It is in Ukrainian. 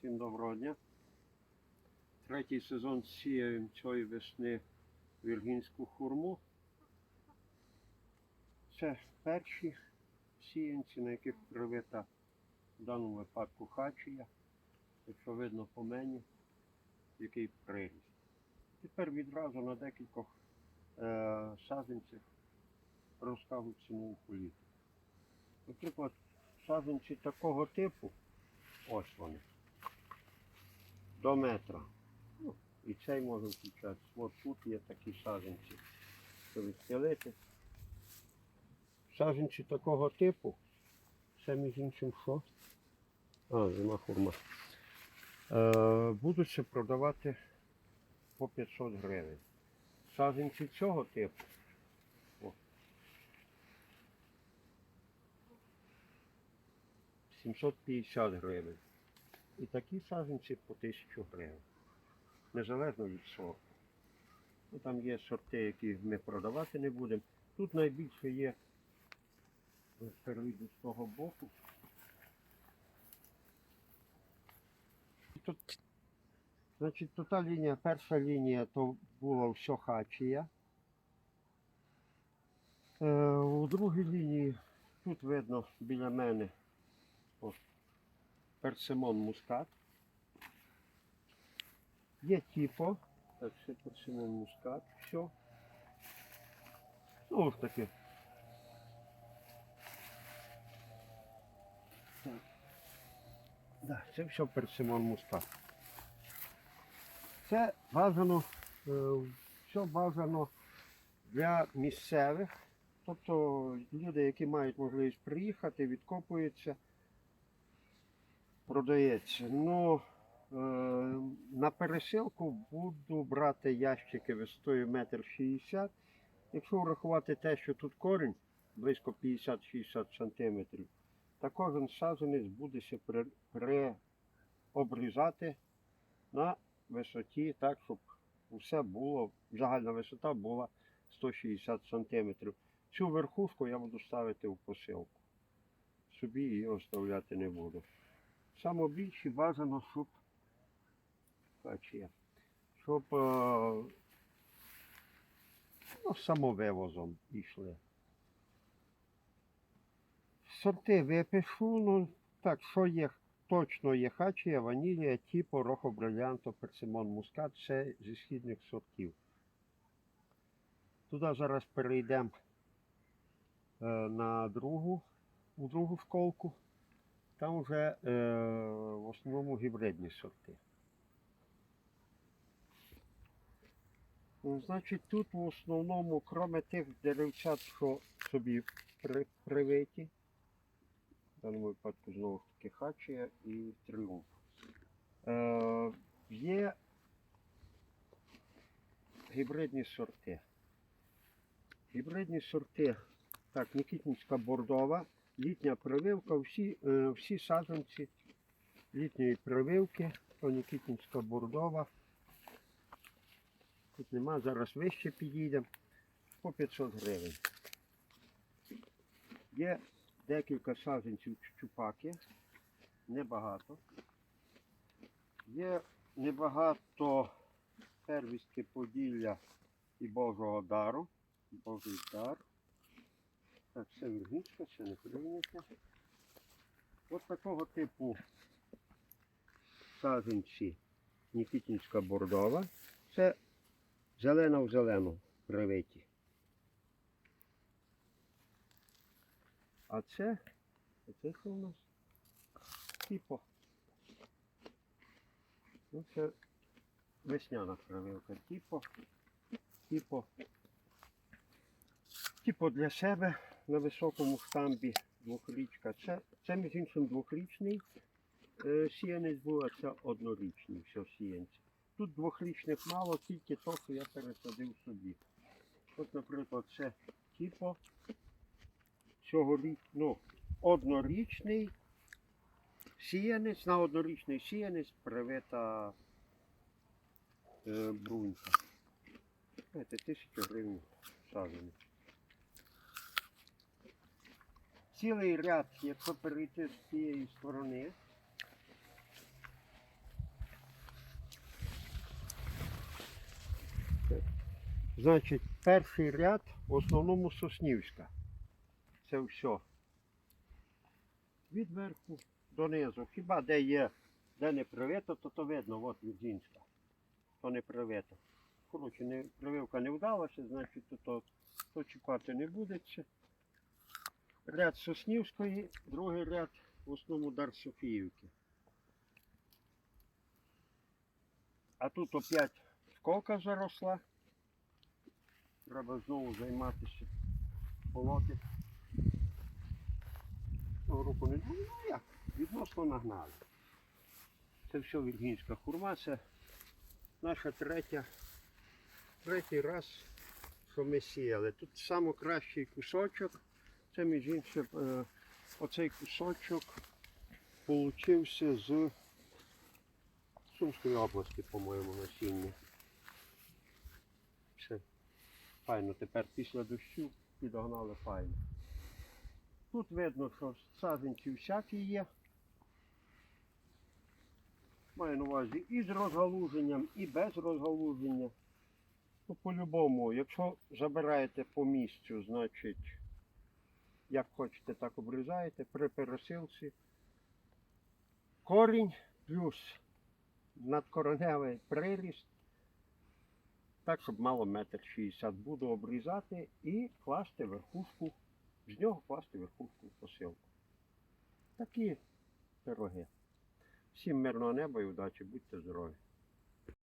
Всім доброго дня. Третій сезон сіяємо цієї весни віргінську хурму. Це перші сіянці, на яких привита в даному випадку хачія. Якщо видно по мені, який приріст. Тепер відразу на декількох е, саджанцях розкажу цінову політику. Наприклад, саджанці такого типу, ось вони, до метра. Ну, і цей може включатися. От тут є такі саджанці, що відстелити. Саджанці такого типу, це між іншим що? А, зима хурма. Е, будуть продавати по 500 гривень. Саджанці цього типу. О. 750 гривень. І такі саджанці по 1000 гривень. Незалежно від сорту. Ну, там є сорти, які ми продавати не будемо. Тут найбільше є ось перейду з того боку. Тут, значить, тут та лінія, перша лінія то була все хачія. Е, у другій лінії тут видно біля мене о, персимон мускат. Є тіпо, так ще персимон мускат, все. Знову ж таки. Так. Да, це все персимон мускат. Це бажано, е, все бажано для місцевих. Тобто люди, які мають можливість приїхати, відкопуються, продається. Ну, е, на пересилку буду брати ящики висотою метр шістдесят. Якщо врахувати те, що тут корінь близько 50-60 сантиметрів, то кожен саджанець буде ще при, приобрізати на висоті так, щоб все було, загальна висота була 160 сантиметрів. Цю верхушку я буду ставити в посилку. Собі її оставляти не буду. Саме більше бажано, щоб щоб е, ну, самовивозом йшли. Сорти випишу, ну так, що є, точно є хачія, ванілія, тіпо, рохо, брилянто, персимон, мускат, це зі східних сортів. Туди зараз перейдемо е, на другу, у другу школку. Там вже е, в основному гібридні сорти. Значить, тут в основному, крім тих деревцят, що собі при, привиті, в даному випадку знову ж таки хачія і тріумф. Е, є гібридні сорти. Гібридні сорти, так, Нікітінська бордова, літня прививка, всі, е, всі саджанці літньої прививки, то Нікітінська бордова. Тут нема, зараз вище підійдемо по 500 гривень. Є декілька саджанців чупаки, небагато. Є небагато первістки Поділля і Божого дару. Божий дар. Так, це віргінська, це не прийнято. Ось такого типу саджанці Нікітінська бордова. Це зелена в зелену привиті. А це, це у нас? Типо. Ну, це весняна прививка. Типо. Типо. Типу для себе на високому штамбі двохрічка. Це, це між іншим двохрічний е, сіянець був, а це однорічний все сіянці. Тут двохрічних мало, тільки то, що я пересадив собі. От, наприклад, це типу цьогоріч, ну, однорічний сіянець, на однорічний сіянець привита е, брунька. Знаєте, тисячу гривень саджанець. цілий ряд, якщо перейти з цієї сторони. Значить, перший ряд в основному Соснівська. Це все. Від верху донизу. Хіба де є, де не привито, то то видно, от Людзінська. То не привито. Коротше, не, прививка не вдалася, значить, то, то, то чекати не будеться. Ряд Соснівської, другий ряд в основному Дар Софіївки. А тут опять сколка заросла. Треба знову займатися полоти. Руку не ну, як, відносно нагнали. Це все віргінська хурма, це наша третя, третій раз, що ми сіяли. Тут найкращий кусочок. Це між іншим, е, оцей кусочок получився з Сумської області, по-моєму, насіння. Все. Файно, тепер після дощу підогнали файно. Тут видно, що саджанці всякі є. Маю на увазі і з розгалуженням, і без розгалуження. Ну, по-любому, якщо забираєте по місцю, значить, як хочете, так обрізаєте при пересилці. Корінь плюс надкореневий приріст. Так, щоб мало метр шістдесят. Буду обрізати і класти верхушку, з нього класти верхушку в посилку. Такі пироги. Всім мирного неба і удачі, будьте здорові.